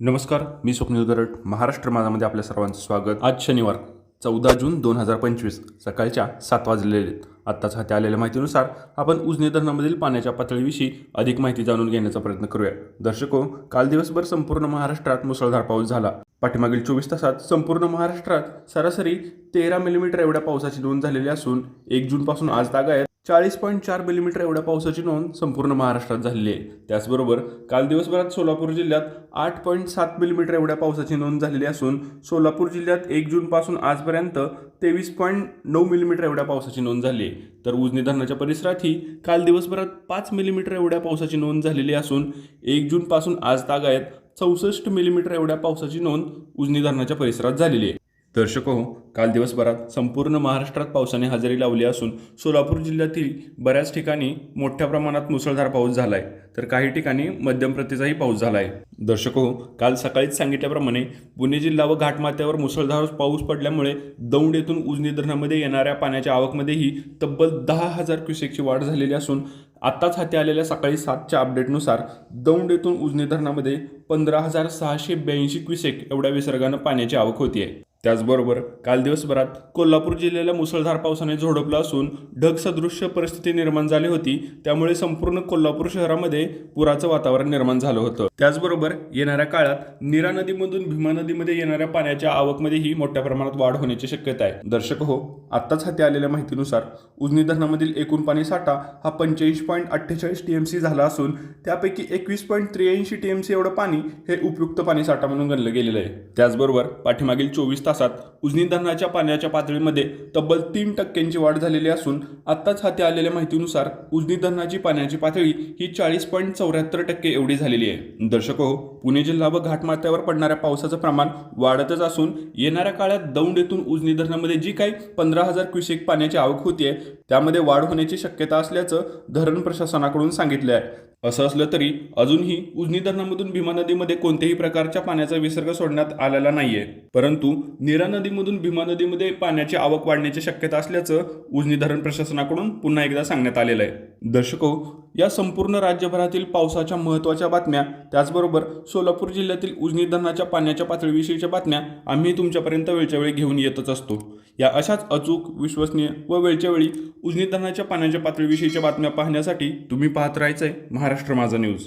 नमस्कार मी स्वप्नील गरड. महाराष्ट्र माझामध्ये आपल्या सर्वांचं स्वागत. आज शनिवार चौदा जून दोन हजार पंचवीस सकाळच्या सात वाजलेले आहेत. आत्ताच हाती आलेल्या माहितीनुसार आपण उजनी धरणामधील पाण्याच्या पातळीविषयी अधिक माहिती जाणून घेण्याचा प्रयत्न करूया. दर्शको काल दिवसभर संपूर्ण महाराष्ट्रात मुसळधार पाऊस झाला. पाठीमागील चोवीस तासात संपूर्ण महाराष्ट्रात सरासरी तेरा मिलीमीटर एवढ्या पावसाची नोंद झालेली असून एक जूनपासून आज तागायत चाळीस पॉईंट चार मिलीमीटर एवढ्या पावसाची नोंद संपूर्ण महाराष्ट्रात झालेली आहे. त्याचबरोबर काल दिवसभरात सोलापूर जिल्ह्यात आठ पॉईंट सात मिलीमीटर एवढ्या पावसाची नोंद झालेली असून सोलापूर जिल्ह्यात एक जूनपासून आजपर्यंत तेवीस पॉईंट नऊ मिलीमीटर एवढ्या पावसाची नोंद झाली आहे. तर उजनी धरणाच्या परिसरातही काल दिवसभरात पाच मिलीमीटर एवढ्या पावसाची नोंद झालेली असून एक जूनपासून आज तागायत चौसष्ट मिलीमीटर एवढ्या पावसाची नोंद उजनी धरणाच्या परिसरात झालेली आहे. दर्शक हो काल दिवसभरात संपूर्ण महाराष्ट्रात पावसाने हजेरी लावली असून सोलापूर जिल्ह्यातील बऱ्याच ठिकाणी मोठ्या प्रमाणात मुसळधार पाऊस झाला आहे तर काही ठिकाणी मध्यम प्रतीचाही पाऊस झाला आहे दर्शक हो काल सकाळीच सांगितल्याप्रमाणे पुणे जिल्हा व घाटमाथ्यावर मुसळधार पाऊस पडल्यामुळे दौंड येथून उजनी धरणामध्ये येणाऱ्या पाण्याच्या आवकमध्येही तब्बल दहा हजार क्युसेकची वाढ झालेली असून आत्ताच हाती आलेल्या सकाळी सातच्या अपडेटनुसार दौंड येथून उजनी धरणामध्ये पंधरा हजार सहाशे ब्याऐंशी क्युसेक एवढ्या विसर्गानं पाण्याची आवक होती आहे त्याचबरोबर काल दिवसभरात कोल्हापूर जिल्ह्याला मुसळधार पावसाने झोडपलं असून ढगसदृश्य परिस्थिती निर्माण झाली होती. त्यामुळे संपूर्ण कोल्हापूर शहरामध्ये पुराचं वातावरण निर्माण झालं होतं. त्याचबरोबर येणाऱ्या काळात नीरा नदीमधून भीमा नदीमध्ये येणाऱ्या पाण्याच्या आवकमध्येही मोठ्या प्रमाणात वाढ होण्याची शक्यता आहे. दर्शक हो आत्ताच हाती आलेल्या माहितीनुसार उजनी धरणामधील एकूण पाणी साठा हा पंचेचाळीस पॉईंट अठ्ठेचाळीस टीएमसी झाला असून त्यापैकी एकवीस पॉईंट त्र्याऐंशी टीएमसी एवढं पाणी हे उपयुक्त पाणी साठा म्हणून गणलं गेलेलं आहे. त्याचबरोबर पाठीमागील चोवीस तास तासात उजनी धरणाच्या पाण्याच्या पातळीमध्ये तब्बल तीन टक्क्यांची वाढ झालेली असून आत्ताच हाती आलेल्या माहितीनुसार उजनी धरणाची पाण्याची पातळी ही चाळीस पॉईंट चौऱ्याहत्तर टक्के एवढी झालेली आहे. दर्शक हो पुणे जिल्हा व घाटमाथ्यावर पडणाऱ्या पावसाचं प्रमाण वाढतच असून येणाऱ्या काळात दौंड येथून उजनी धरणामध्ये जी काही पंधरा हजार क्युसेक पाण्याची आवक होतीये त्यामध्ये वाढ होण्याची शक्यता असल्याचं धरण प्रशासनाकडून सांगितलं आहे. असं असलं तरी अजूनही उजनी धरणामधून भीमा नदीमध्ये कोणत्याही प्रकारच्या पाण्याचा विसर्ग सोडण्यात आलेला नाहीये. परंतु नीरा नदीमधून भीमा नदीमध्ये पाण्याची आवक वाढण्याची शक्यता असल्याचं उजनी धरण प्रशासनाकडून पुन्हा एकदा सांगण्यात आलेलं आहे. दर्शको या संपूर्ण राज्यभरातील पावसाच्या महत्त्वाच्या बातम्या त्याचबरोबर सोलापूर जिल्ह्यातील उजनी धरणाच्या पाण्याच्या पातळीविषयीच्या बातम्या आम्ही तुमच्यापर्यंत वेळच्या वेळी घेऊन येतच असतो. या अशाच अचूक विश्वसनीय व वेळच्या वेळी उजनी धरणाच्या पाण्याच्या पातळीविषयीच्या बातम्या पाहण्यासाठी तुम्ही पाहत राहायचं आहे महाराष्ट्र माझा न्यूज.